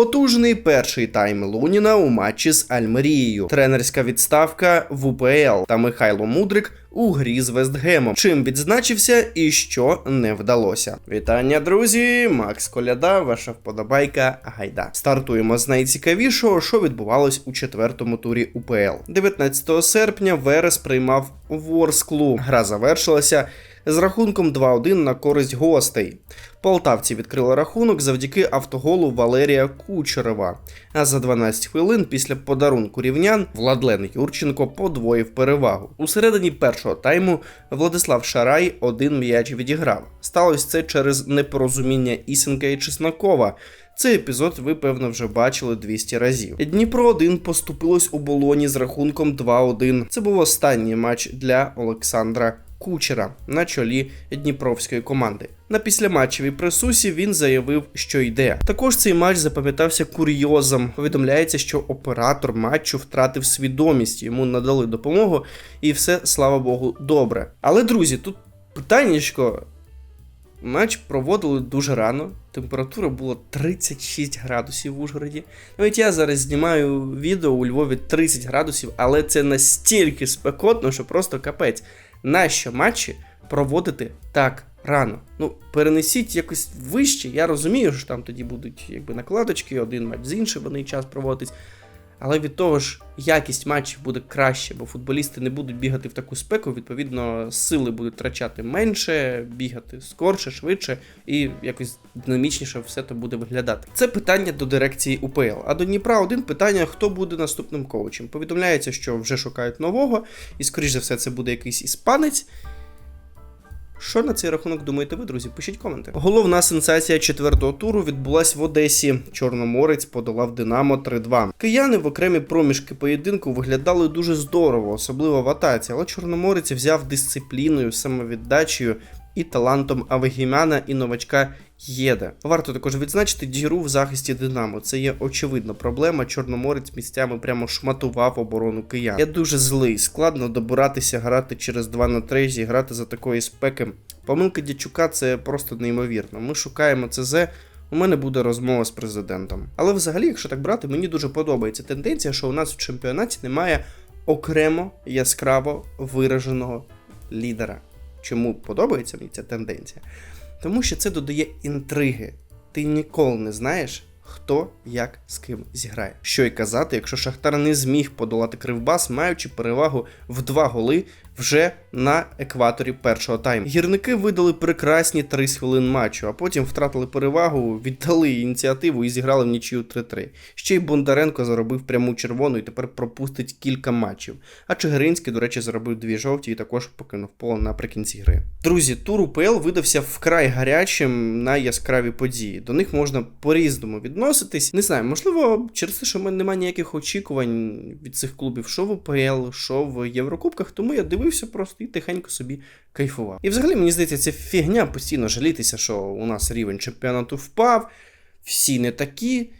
Потужний перший тайм Луніна у матчі з Альмерією, тренерська відставка в УПЛ та Михайло Мудрик у грі з Вестгемом. Чим відзначився і що не вдалося. Вітання, друзі! Макс Коляда, ваша вподобайка Гайда. Стартуємо з найцікавішого, що відбувалось у четвертому турі УПЛ. 19 серпня Верес приймав Ворсклу. Гра завершилася з рахунком 2-1 на користь гостей. Полтавці відкрили рахунок завдяки автоголу Валерія Кучерова. А за 12 хвилин після подарунку рівнян Владлен Юрченко подвоїв перевагу. У середині першого тайму Владислав Шарай один м'яч відіграв. Сталося це через непорозуміння Ісенка і Чеснокова. Цей епізод ви, певно, вже бачили 200 разів. Дніпро 1 поступилось у болоні з рахунком 2-1. Це був останній матч для Олександра Кучера на чолі Дніпровської команди. На післяматчевій пресусі він заявив, що йде. Також цей матч запам'ятався курйозом. Повідомляється, що оператор матчу втратив свідомість, йому надали допомогу, і все, слава Богу, добре. Але друзі, тут питаннячко. Матч проводили дуже рано. Температура була 36 градусів в Ужгороді. Навіть я зараз знімаю відео у Львові 30 градусів, але це настільки спекотно, що просто капець. Нащо матчі проводити так рано? Ну, перенесіть якось вище. Я розумію, що там тоді будуть якби накладочки, один матч з іншим вони час проводить. Але від того ж якість матчів буде краще, бо футболісти не будуть бігати в таку спеку, відповідно, сили будуть втрачати менше, бігати скорше, швидше і якось динамічніше все то буде виглядати. Це питання до дирекції УПЛ. А до Дніпра один питання: хто буде наступним коучем. Повідомляється, що вже шукають нового, і скоріш за все, це буде якийсь іспанець. Що на цей рахунок думаєте ви, друзі? Пишіть коменти. Головна сенсація четвертого туру відбулась в Одесі. Чорноморець подолав Динамо 3-2. Кияни в окремі проміжки поєдинку виглядали дуже здорово, особливо в атаці, але Чорноморець взяв дисципліною, самовіддачею і талантом Авегімяна і новачка Єде. Варто також відзначити діру в захисті Динамо. Це є очевидна проблема. Чорноморець місцями прямо шматував оборону киян. Я дуже злий, складно добиратися, грати через 2 на 3, зіграти за такої спеки. Помилка Дячука це просто неймовірно. Ми шукаємо ЦЗ. У мене буде розмова з президентом. Але взагалі, якщо так брати, мені дуже подобається тенденція, що у нас в чемпіонаті немає окремо яскраво вираженого лідера. Чому подобається мені ця тенденція? Тому що це додає інтриги. Ти ніколи не знаєш, хто як з ким зіграє. Що й казати, якщо Шахтар не зміг подолати Кривбас, маючи перевагу в два голи вже на екваторі першого тайму. Гірники видали прекрасні 30 хвилин матчу, а потім втратили перевагу, віддали ініціативу і зіграли в нічию 3-3. Ще й Бондаренко заробив пряму червону і тепер пропустить кілька матчів. А Чигиринський, до речі, заробив дві жовті і також покинув поле наприкінці гри. Друзі, тур УПЛ видався вкрай гарячим на яскраві події. До них можна по-різному відноситись. Не знаю, можливо, через те, що в мене немає ніяких очікувань від цих клубів, що в УПЛ, що в Єврокубках, тому я дивився просто і тихенько собі кайфував. І взагалі мені здається, це фігня постійно жалітися, що у нас рівень чемпіонату впав, всі не такі.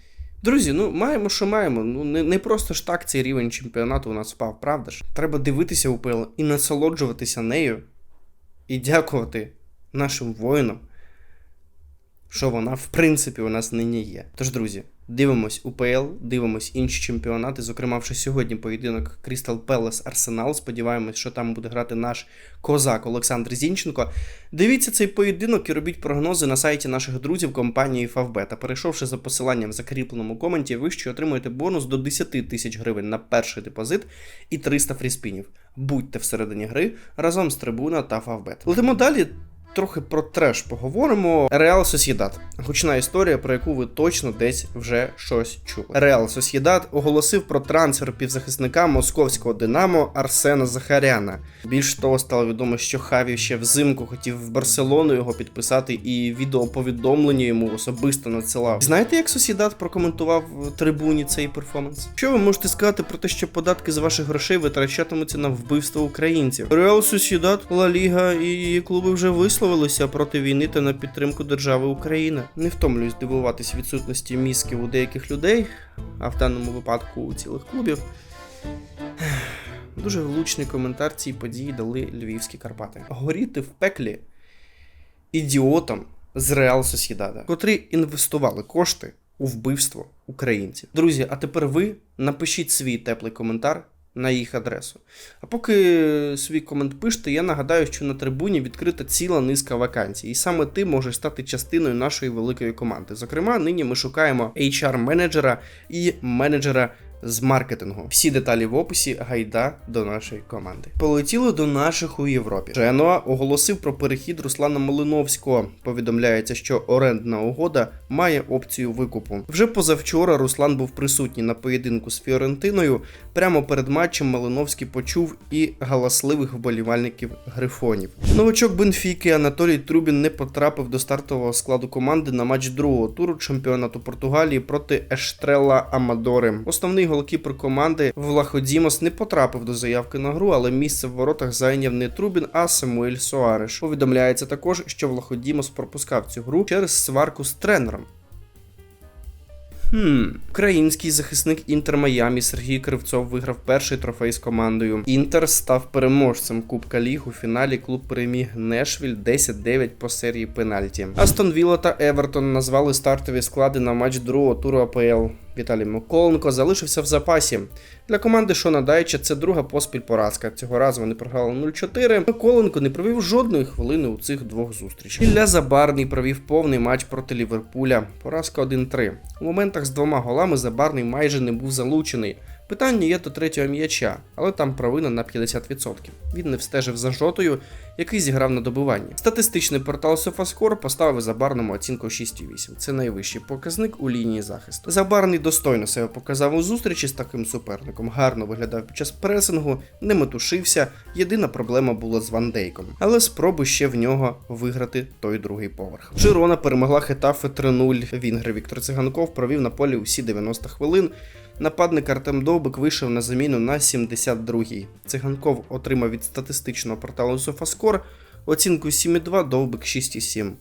Друзі, ну маємо, що маємо. Ну не, не просто ж так цей рівень чемпіонату у нас впав, правда ж? Треба дивитися УПЛ і насолоджуватися нею, і дякувати нашим воїнам, що вона, в принципі, у нас нині є. Тож, друзі, дивимось УПЛ, дивимось інші чемпіонати. Зокрема, вже сьогодні поєдинок Крістал Пелес Арсенал. Сподіваємось, що там буде грати наш козак Олександр Зінченко. Дивіться цей поєдинок і робіть прогнози на сайті наших друзів компанії Favbet. А перейшовши за посиланням в закріпленому коменті, ви ще отримуєте бонус до 10 тисяч гривень на перший депозит і 300 фріспінів. Будьте всередині гри разом з трибуна та Favbet. Летимо далі. Трохи про треш поговоримо. Реал Сосєдат. Гучна історія, про яку ви точно десь вже щось чули. Реал Сосєдат оголосив про трансфер півзахисника московського Динамо Арсена Захаряна. Більш того, стало відомо, що Хаві ще взимку хотів в Барселону його підписати, і відеоповідомлення йому особисто надсилав. Знаєте, як Сосєдат прокоментував в трибуні цей перформанс? Що ви можете сказати про те, що податки з ваших грошей витрачатимуться на вбивство українців? Реал Сосєдат, Ла Ліга і клуби вже висловилися проти війни та на підтримку держави Україна. Не втомлююсь дивуватись відсутності мізків у деяких людей, а в даному випадку у цілих клубів. Дуже влучний коментар цій події дали львівські Карпати. Горіти в пеклі ідіотам з Реал Сосідада, котрі інвестували кошти у вбивство українців. Друзі, а тепер ви напишіть свій теплий коментар на їх адресу. А поки свій комент пишете, я нагадаю, що на трибуні відкрита ціла низка вакансій, і саме ти можеш стати частиною нашої великої команди. Зокрема, нині ми шукаємо HR-менеджера і менеджера з маркетингу. Всі деталі в описі гайда до нашої команди. Полетіли до наших у Європі. Женуа оголосив про перехід Руслана Малиновського. Повідомляється, що орендна угода має опцію викупу. Вже позавчора Руслан був присутній на поєдинку з Фіорентиною. Прямо перед матчем Малиновський почув і галасливих вболівальників грифонів. Новачок Бенфіки Анатолій Трубін не потрапив до стартового складу команди на матч другого туру чемпіонату Португалії проти Ештрела Амадори. Основний голкіпер команди Влаходімос не потрапив до заявки на гру, але місце в воротах зайняв не Трубін, а Самуель Соареш. Повідомляється також, що Влаходімос пропускав цю гру через сварку з тренером. Хм, український захисник Інтер Майамі Сергій Кривцов виграв перший трофей з командою. Інтер став переможцем Кубка Ліг у фіналі. Клуб переміг Нешвіль 10-9 по серії пенальті. Астон Вілла та Евертон назвали стартові склади на матч другого туру АПЛ. Віталій Миколенко залишився в запасі. Для команди Шона Дайча це друга поспіль поразка. Цього разу вони програли 0-4. Миколенко не провів жодної хвилини у цих двох зустрічах. Ілля Забарний провів повний матч проти Ліверпуля. Поразка 1-3. У моментах з двома голами Забарний майже не був залучений. Питання є до третього м'яча, але там провина на 50%. Він не встежив за жотою, який зіграв на добиванні. Статистичний портал SofaScore поставив Забарному оцінку 6,8. Це найвищий показник у лінії захисту. Забарний достойно себе показав у зустрічі з таким суперником. Гарно виглядав під час пресингу, не метушився. Єдина проблема була з Ван Дейком. Але спроби ще в нього виграти той другий поверх. Жирона перемогла Хетафе 3-0. Вінгер Віктор Циганков провів на полі усі 90 хвилин. Нападник Артем Довбик вийшов на заміну на 72-й. Циганков отримав від статистичного порталу SofaScore оцінку 7,2, Довбик 6,7.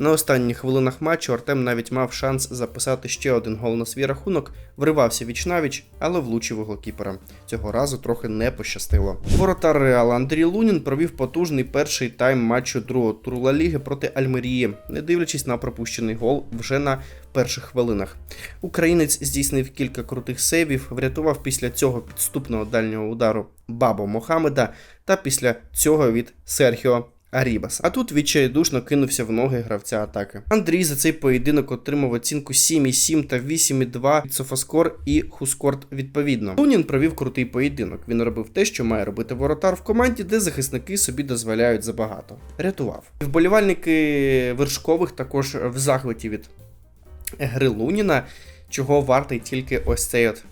На останніх хвилинах матчу Артем навіть мав шанс записати ще один гол на свій рахунок, вривався віч-навіч, але влучив у голкіпера. Цього разу трохи не пощастило. Воротар Реала Андрій Лунін провів потужний перший тайм матчу другого туру Ла Ліги проти Альмерії, не дивлячись на пропущений гол вже на перших хвилинах. Українець здійснив кілька крутих сейвів, врятував після цього підступного дальнього удару Бабо Мохамеда та після цього від Серхіо Арібас. А тут відчайдушно кинувся в ноги гравця атаки. Андрій за цей поєдинок отримав оцінку 7,7 та 8,2 від Софаскор і Хускорт відповідно. Лунін провів крутий поєдинок. Він робив те, що має робити воротар в команді, де захисники собі дозволяють забагато. Рятував. Вболівальники вершкових також в захваті від гри Луніна, чого вартий тільки ось цей от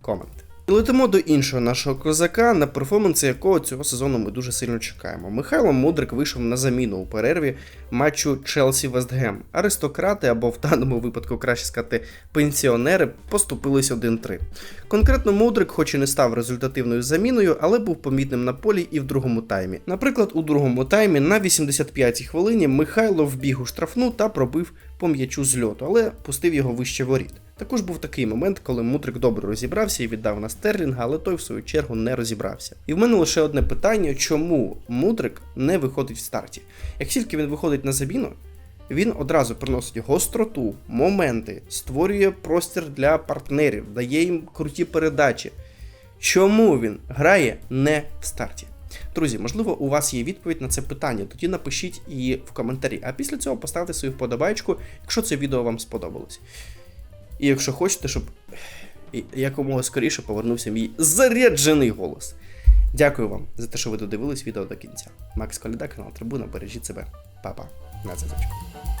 комент. І Летимо до іншого нашого козака, на перформанси якого цього сезону ми дуже сильно чекаємо. Михайло Мудрик вийшов на заміну у перерві матчу Челсі Вестгем. Аристократи або в даному випадку краще сказати пенсіонери поступились 1-3. Конкретно Мудрик, хоч і не став результативною заміною, але був помітним на полі і в другому таймі. Наприклад, у другому таймі на 85-й хвилині Михайло вбіг у штрафну та пробив по м'ячу з але пустив його вище воріт. Також був такий момент, коли Мудрик добре розібрався і віддав на Стерлінга, але той в свою чергу не розібрався. І в мене лише одне питання: чому Мудрик не виходить в старті? Як тільки він виходить на заміну, він одразу приносить гостроту, моменти, створює простір для партнерів, дає їм круті передачі. Чому він грає не в старті? Друзі, можливо, у вас є відповідь на це питання. Тоді напишіть її в коментарі. А після цього поставте свою вподобайку, якщо це відео вам сподобалось. І якщо хочете, щоб якомога скоріше повернувся мій заряджений голос. Дякую вам за те, що ви додивились відео до кінця. Макс Коляда, канал Трибуна, бережіть себе. Па-па. На зв'язочку.